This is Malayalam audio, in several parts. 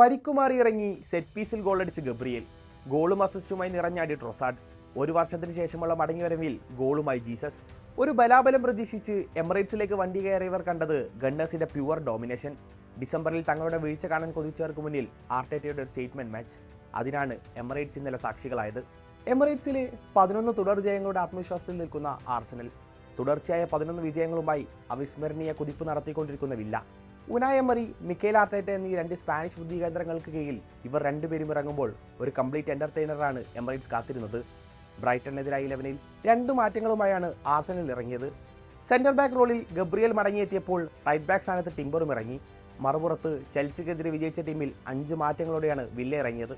പരിക്കുമാറി ഇറങ്ങി സെറ്റ് പീസിൽ ഗോളടിച്ച് ഗബ്രിയേൽ. ഗോളും അസിസ്റ്റുമായി നിറഞ്ഞാടി ട്രൊസാഡ് ഒരു വർഷത്തിന് ശേഷമുള്ള മടങ്ങിവരവിൽ ഗോളുമായി ജീസസ്. ഒരു ബലാബലം പ്രതീക്ഷിച്ച് എമിറേറ്റ്സിലേക്ക് വണ്ടി കയറിയവർ കണ്ടത് ഗണ്ണേഴ്സിന്റെ പ്യുവർ ഡോമിനേഷൻ ഡിസംബറിൽ തങ്ങളുടെ വീഴ്ച കാണാൻ കൊതിച്ചവർക്ക് മുന്നിൽ ആർട്ടേറ്റയുടെ ഒരു സ്റ്റേറ്റ്മെന്റ് മാച്ച് അതിനാണ് എമിറേറ്റ്സ് ഇന്നലെ സാക്ഷികളായത്. എമിറേറ്റ്സിലെ പതിനൊന്ന് തുടർ ജയങ്ങളുടെ ആത്മവിശ്വാസത്തിൽ നിൽക്കുന്ന ആർസനൽ. തുടർച്ചയായ പതിനൊന്ന് വിജയങ്ങളുമായി അവിസ്മരണീയ കുതിപ്പ് നടത്തിക്കൊണ്ടിരിക്കുന്ന വില്ല. ഉനായമറി മിക്കേൽ ആർട്ടേറ്റ എന്നീ രണ്ട് സ്പാനിഷ് ബുദ്ധി കേന്ദ്രങ്ങൾക്ക് കീഴിൽ ഇവർ രണ്ടുപേരും ഇറങ്ങുമ്പോൾ ഒരു കംപ്ലീറ്റ് എന്റർടൈനറാണ് എമറേറ്റ്സ് കാത്തിരുന്നത്. ബ്രൈറ്റണിനെതിരായി ഇലവനിൽ രണ്ട് മാറ്റങ്ങളുമായാണ് ആർസനൽ ഇറങ്ങിയത്. സെന്റർ ബാക്ക് റോളിൽ ഗബ്രിയൽ മടങ്ങിയെത്തിയപ്പോൾ റൈറ്റ് ബാക്ക് സ്ഥാനത്ത് ടിംബറും ഇറങ്ങി. മറുപുറത്ത് ചെൽസിക്കെതിരെ വിജയിച്ച ടീമിൽ അഞ്ച് മാറ്റങ്ങളോടെയാണ് വില്ല ഇറങ്ങിയത്.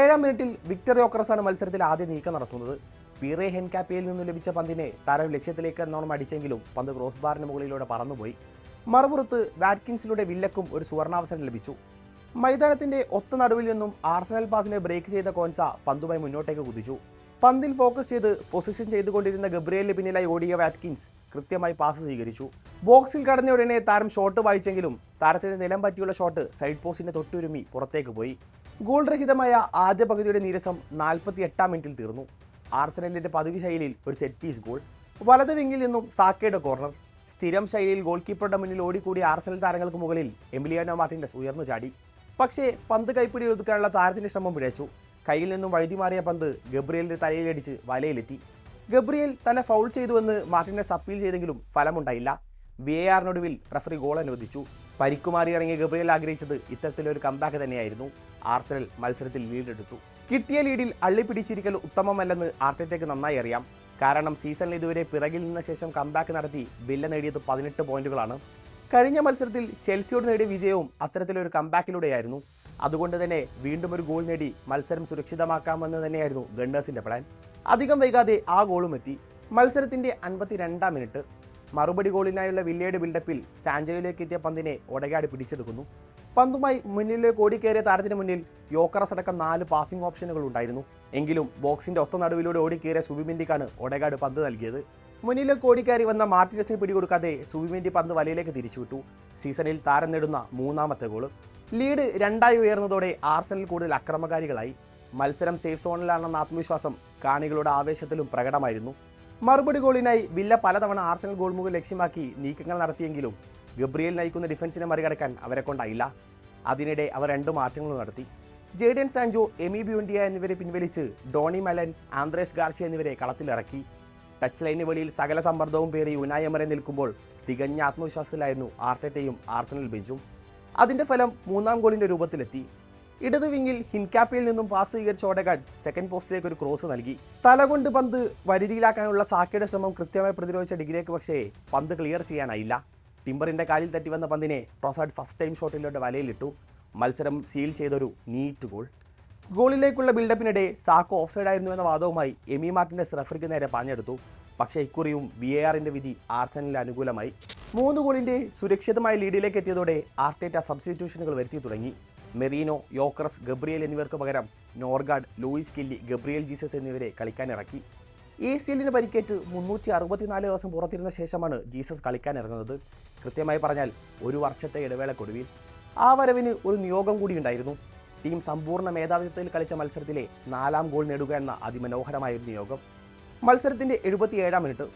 ഏഴാം മിനിറ്റിൽ വിക്ടർ യോക്രസാണ് മത്സരത്തിൽ ആദ്യം നീക്കം നടത്തുന്നത്. പീറെ ഹെൻകാപ്പിയിൽ നിന്നും ലഭിച്ച പന്തിനെ താരം ലക്ഷ്യത്തിലേക്ക് എന്നോണം അടിച്ചെങ്കിലും പന്ത് ക്രോസ് ബാറിന് മുകളിലൂടെ പറന്നുപോയി. മറുപുറത്ത് വാറ്റ്കിൻസിലൂടെ വില്ലക്കും ഒരു സുവർണാവസരം ലഭിച്ചു. മൈതാനത്തിന്റെ ഒത്ത നടുവിൽ നിന്നും ആർസനൽ പാസിനെ ബ്രേക്ക് ചെയ്ത കോൻസ പന്തുമായി മുന്നോട്ടേക്ക് കുതിച്ചു. പന്തിൽ ഫോക്കസ് ചെയ്ത് പൊസിഷൻ ചെയ്തുകൊണ്ടിരുന്ന ഗബ്രിയലിന് പിന്നിലായി ഓടിയ വാറ്റ്കിൻസ് കൃത്യമായി പാസ് സ്വീകരിച്ചു. ബോക്സിൽ കടന്ന ഉടനെ താരം ഷോട്ട് വായിച്ചെങ്കിലും താരത്തിന് നിലം പറ്റിയുള്ള ഷോട്ട് സൈഡ് പോസ്റ്റിന്റെ തൊട്ടുരുമി പുറത്തേക്ക് പോയി. ഗോൾ രഹിതമായ ആദ്യ പകുതിയുടെ നീരസം നാൽപ്പത്തി എട്ടാം മിനിറ്റിൽ തീർന്നു. ആർസനലിന്റെ പതിവ് ശൈലിയിൽ ഒരു സെറ്റ് പീസ് ഗോൾ വലത് വിങ്ങിൽ നിന്നും സാക്കയുടെ കോർണർ സ്ഥിരം ശൈലിയിൽ ഗോൾ കീപ്പറുടെ മുന്നിൽ ഓടിക്കൂടി ആർസനൽ താരങ്ങൾക്ക് മുകളിൽ എമിലിയാനോ മാർട്ടിൻഡസ് ഉയർന്നു ചാടി. പക്ഷേ പന്ത് കൈപ്പിടി ഒതുക്കാനുള്ള താരത്തിന്റെ ശ്രമം പിഴച്ചു. കയ്യിൽ നിന്നും വഴുതി മാറിയ പന്ത് ഗബ്രിയലിന്റെ തലയിലടിച്ച് വലയിലെത്തി. ഗബ്രിയൽ തന്നെ ഫൗൾ ചെയ്തുവെന്ന് മാർട്ടിൻഡസ് അപ്പീൽ ചെയ്തെങ്കിലും ഫലമുണ്ടായില്ല. വി എ ആറിനൊടുവിൽ റഫറി ഗോൾ അനുവദിച്ചു. പരിക്കുമാറി ഇറങ്ങിയ ഗബ്രിയൽ ആഗ്രഹിച്ചത് ഇത്തരത്തിലൊരു കമ്പാക്ക് തന്നെയായിരുന്നു. ആർസനൽ മത്സരത്തിൽ ലീഡെടുത്തു കിട്ടിയ ലീഡിൽ അള്ളിപ്പിടിച്ചിരിക്കൽ ഉത്തമമല്ലെന്ന് ആർട്ടറ്റയ്ക്ക് നന്നായി അറിയാം. കാരണം സീസണിൽ ഇതുവരെ പിറകിൽ നിന്ന ശേഷം കംബാക്ക് നടത്തി വില്ല നേടിയത് പതിനെട്ട് പോയിന്റുകളാണ് കഴിഞ്ഞ മത്സരത്തിൽ ചെൽസിയോട് നേടിയ വിജയവും അത്തരത്തിലൊരു കംബാക്കിലൂടെയായിരുന്നു അതുകൊണ്ട് തന്നെ വീണ്ടും ഒരു ഗോൾ നേടി മത്സരം സുരക്ഷിതമാക്കാമെന്ന് തന്നെയായിരുന്നു ഗണ്ണേഴ്സിന്റെ പ്ലാൻ അധികം വൈകാതെ ആ ഗോളും എത്തി. മത്സരത്തിന്റെ അൻപത്തിരണ്ടാം മിനിറ്റ് മറുപടി ഗോളിനായുള്ള വില്ലയുടെ ബിൽഡപ്പിൽ സാഞ്ചോയിലേക്ക് എത്തിയ പന്തിനെ ഒടകാട് പിടിച്ചെടുക്കുന്നു. പന്തുമായി മുന്നിലേക്ക് ഓടിക്കേറിയ താരത്തിന് മുന്നിൽ യോക്കറസ് അടക്കം നാല് പാസിംഗ് ഓപ്ഷനുകൾ ഉണ്ടായിരുന്നു. എങ്കിലും ബോക്സിന്റെ ഒത്ത നടുവിലൂടെ ഓടിക്കേറിയ സുബിമിൻഡിക്കാണ് ഒടകാട് പന്ത് നൽകിയത്. മുന്നിലേക്ക് ഓടിക്കയറി വന്ന മാർട്ടിനസിന് പിടികൊടുക്കാതെ സുബിമിൻഡി പന്ത് വലയിലേക്ക് തിരിച്ചുവിട്ടു. സീസണിൽ താരം നേടുന്ന മൂന്നാമത്തെ ഗോൾ ലീഡ് രണ്ടായി ഉയർന്നതോടെ ആർസനൽ കൂടുതൽ അക്രമകാരികളായി. മത്സരം സേഫ് സോണിലാണെന്ന ആത്മവിശ്വാസം കാണികളുടെ ആവേശത്തിലും പ്രകടമായിരുന്നു. മറുപടി ഗോളിനായി വില്ല പലതവണ ആർസനൽ ഗോൾമുഖം ലക്ഷ്യമാക്കി നീക്കങ്ങൾ നടത്തിയെങ്കിലും ഗബ്രിയേൽ നയിക്കുന്ന ഡിഫൻസിനെ മറികടക്കാൻ അവരെ കൊണ്ടായില്ല. അതിനിടെ അവർ രണ്ട് മാറ്റങ്ങൾ നടത്തി. ജേഡൻ സാൻജോ എമി ബ്യൂണ്ടിയ എന്നിവരെ പിൻവലിച്ച് ഡോണി മലൻ ആന്ത്രേസ് ഗാർച്ചി എന്നിവരെ കളത്തിലിറക്കി. ടച്ച് ലൈന് വെളിയിൽ സകല സമ്മർദ്ദവും പേറി യുനായമറെ നിൽക്കുമ്പോൾ തികഞ്ഞ ആത്മവിശ്വാസത്തിലായിരുന്നു ആർട്ടറ്റയും ആർസനൽ ബെഞ്ചും. അതിന്റെ ഫലം മൂന്നാം ഗോളിന്റെ രൂപത്തിലെത്തി. ഇടത് വിങ്ങിൽ ഹിൻകാപ്പിയിൽ നിന്നും പാസ് സ്വീകരിച്ച ഓടഗാഡ് സെക്കൻഡ് പോസ്റ്റിലേക്ക് ഒരു ക്രോസ് നൽകി. തലകൊണ്ട് പന്ത് വരുതിയിലാക്കാനുള്ള സാക്കയുടെ ശ്രമം കൃത്യമായി പ്രതിരോധിച്ച ഡിഗ്രിയേക്ക് പക്ഷേ പന്ത് ക്ലിയർ ചെയ്യാനായില്ല. ടിംബറിന്റെ കാലിൽ തെറ്റി വന്ന പന്തിനെ ട്രോസാഡ് ഫസ്റ്റ് ടൈം ഷോട്ടിലൂടെ വലയിലിട്ടു. മത്സരം സീൽ ചെയ്തൊരു നീറ്റ് ഗോൾ. ഗോളിലേക്കുള്ള ബിൽഡപ്പിനിടെ സാക്കോ ഓഫ് സൈഡ് ആയിരുന്നു എന്ന വാദവുമായി എമി മാർട്ടിനസ് റഫറിക്ക് നേരെ പാഞ്ഞെടുത്തു പക്ഷേ ഇക്കുറിയും വി എ ആറിന്റെ വിധി ആർസനലിന് അനുകൂലമായി. മൂന്ന് ഗോളിന്റെ സുരക്ഷിതമായ ലീഡിലേക്ക് എത്തിയതോടെ ആർട്ടേറ്റ സബ്സ്റ്റിറ്റ്യൂഷനുകൾ വരുത്തി തുടങ്ങി. മെറീനോ യോക്രസ് ഗബ്രിയേൽ എന്നിവർക്ക് പകരം Norgaard Lewis Kelly Gabriel Jesus എന്നിവരെ കളിക്കാനിറക്കി. എ സി എല്ലിന് പരിക്കേറ്റ് മുന്നൂറ്റി അറുപത്തിനാല് ദിവസം പുറത്തിരുന്ന ശേഷമാണ് ജീസസ് കളിക്കാൻ ഇറങ്ങുന്നത്. കൃത്യമായി പറഞ്ഞാൽ ഒരു വർഷത്തെ ഇടവേളക്കൊടുവിൽ ആ വരവിന് ഒരു നിയോഗം കൂടി ഉണ്ടായിരുന്നു. ടീം സമ്പൂർണ മേധാവിത്വത്തിൽ കളിച്ച മത്സരത്തിലെ നാലാം ഗോൾ നേടുക എന്ന അതിമനോഹരമായ ഒരു നിയോഗം. മത്സരത്തിന്റെ എഴുപത്തിയേഴാം മിനിറ്റ്.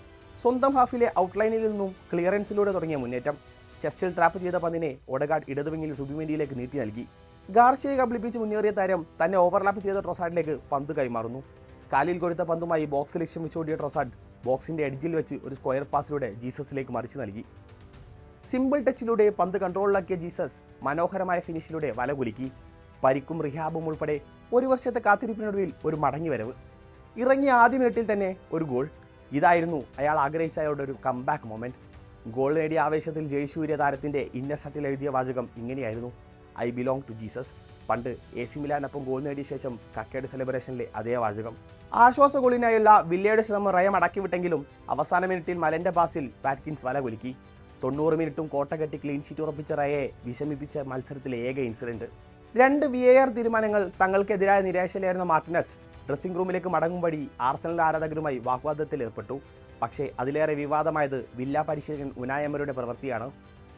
സ്വന്തം ഹാഫിലെ ഔട്ട്ലൈനിൽ നിന്നും ക്ലിയറൻസിലൂടെ തുടങ്ങിയ മുന്നേറ്റം. ചെസ്റ്റിൽ ട്രാപ്പ് ചെയ്ത പന്തിനെ ഒടഗാഡ് ഇടതുവിങ്ങിൽ സുബിമെൻഡിയിലേക്ക് നീട്ടി നൽകി. ഗാർഷ്യയെ കബളിപ്പിച്ച് മുന്നേറിയ താരം തന്നെ ഓവർലാപ്പ് ചെയ്ത ട്രൊസാഡിലേക്ക് പന്ത് കൈമാറുന്നു. കാലിൽ കൊരുത്ത പന്തുമായി ബോക്സ് ലക്ഷ്യം വെച്ചോടിയ ട്രൊസാഡ് ബോക്സിന്റെ എഡ്ജിൽ വെച്ച് ഒരു സ്ക്വയർ പാസിലൂടെ ജീസസിലേക്ക് മറിച്ചു നൽകി. സിമ്പിൾ ടച്ചിലൂടെ പന്ത് കൺട്രോളിലാക്കിയ ജീസസ് മനോഹരമായ ഫിനിഷിലൂടെ വല കുലുക്കി. പരിക്കും റിഹാബും ഉൾപ്പെടെ ഒരു വർഷത്തെ കാത്തിരിപ്പിനൊടുവിൽ ഒരു മടങ്ങി വരവ് ഇറങ്ങിയ ആദ്യ മിനിറ്റിൽ തന്നെ ഒരു ഗോൾ. ഇതായിരുന്നു അയാൾ ആഗ്രഹിച്ച അയാളുടെ ഒരു കംബാക്ക് മൊമെന്റ് ഗോൾ നേടിയ ആവേശത്തിൽ ജയസൂര്യ താരത്തിന്റെ ഇന്നർ എഴുതിയ വാചകം ഇങ്ങനെയായിരുന്നു. I belong to Jesus. പണ്ട് എ സി മിലാനൊപ്പം ഗോൾ നേടിയ ശേഷം കക്കയുടെ സെലിബ്രേഷനിലെ അതേ വാചകം. ആശ്വാസ ഗോളിനായുള്ള വില്ലയുടെ ശ്രമം റയം അടക്കിവിട്ടെങ്കിലും അവസാന മിനിറ്റിൽ മലന്റെ പാസിൽ പാറ്റ്കിൻസ് വല കുലുക്കി. തൊണ്ണൂറ് മിനിറ്റും കോട്ട കെട്ടി ക്ലീൻ ഷീറ്റ് ഉറപ്പിച്ച റയെ വിഷമിപ്പിച്ച മത്സരത്തിലെ ഏക ഇൻസിഡന്റ് രണ്ട് വി എ ആർ തീരുമാനങ്ങൾ തങ്ങൾക്കെതിരായ നിരാശയിലായിരുന്ന മാർട്ടിനസ് ഡ്രസ്സിംഗ് റൂമിലേക്ക് മടങ്ങും വഴി ആർസണൽ ആരാധകരുമായി വാഗ്വാദത്തിൽ ഏർപ്പെട്ടു. പക്ഷേ അതിലേറെ വിവാദമായത് വില്ലാ പരിശീലകൻ ഉനായമരുടെ പ്രവൃത്തിയാണ്.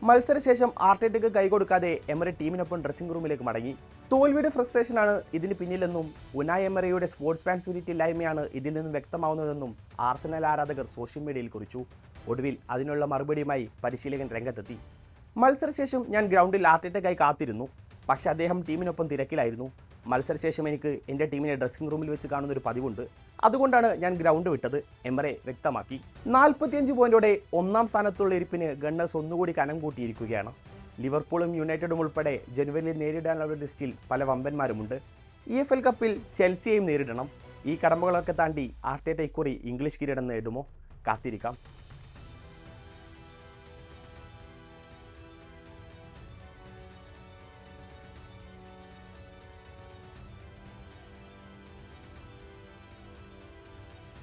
മത്സരശേഷം ആർട്ടേറ്റയ്ക്ക് കൈകൊടുക്കാതെ എമറി ടീമിനൊപ്പം ഡ്രസ്സിംഗ് റൂമിലേക്ക് മടങ്ങി. തോൽവിയുടെ ഫ്രസ്ട്രേഷനാണ് ഇതിന് പിന്നിലെന്നും ഉനായ് എമറിയുടെ സ്പോർട്സ് ഫാൻ സ്പിരിറ്റ് ഇല്ലായ്മയാണ് ഇതിൽ നിന്നും വ്യക്തമാവുന്നതെന്നും ആർസനൽ ആരാധകർ സോഷ്യൽ മീഡിയയിൽ കുറിച്ചു. ഒടുവിൽ അതിനുള്ള മറുപടിയുമായി പരിശീലകൻ രംഗത്തെത്തി. മത്സരശേഷം ഞാൻ ഗ്രൗണ്ടിൽ ആർട്ടേറ്റയ്ക്കായി കാത്തിരുന്നു. പക്ഷേ അദ്ദേഹം ടീമിനൊപ്പം തിരക്കിലായിരുന്നു. മത്സരശേഷം എനിക്ക് എന്റെ ടീമിനെ ഡ്രസ്സിംഗ് റൂമിൽ വെച്ച് കാണുന്ന ഒരു പതിവുണ്ട്. അതുകൊണ്ടാണ് ഞാൻ ഗ്രൗണ്ട് വിട്ടത്. എമറെ വ്യക്തമാക്കി. നാൽപ്പത്തിയഞ്ച് പോയിന്റോടെ ഒന്നാം സ്ഥാനത്തുള്ള ഇരിപ്പിന് ഗണ്ണേഴ്സ് ഒന്നുകൂടി കനം കൂട്ടിയിരിക്കുകയാണ്. ലിവർപൂളും യുണൈറ്റഡും ഉൾപ്പെടെ ജനുവരിയിൽ നേരിടാനുള്ള ലിസ്റ്റിൽ പല വമ്പന്മാരുമുണ്ട്. ഇ എഫ് എൽ കപ്പിൽ ചെൽസിയെയും നേരിടണം. ഈ കടമ്പകളൊക്കെ താണ്ടി ആർട്ടേറ്റ ഇക്കുറി ഇംഗ്ലീഷ് കിരീടം നേടുമോ? കാത്തിരിക്കാം.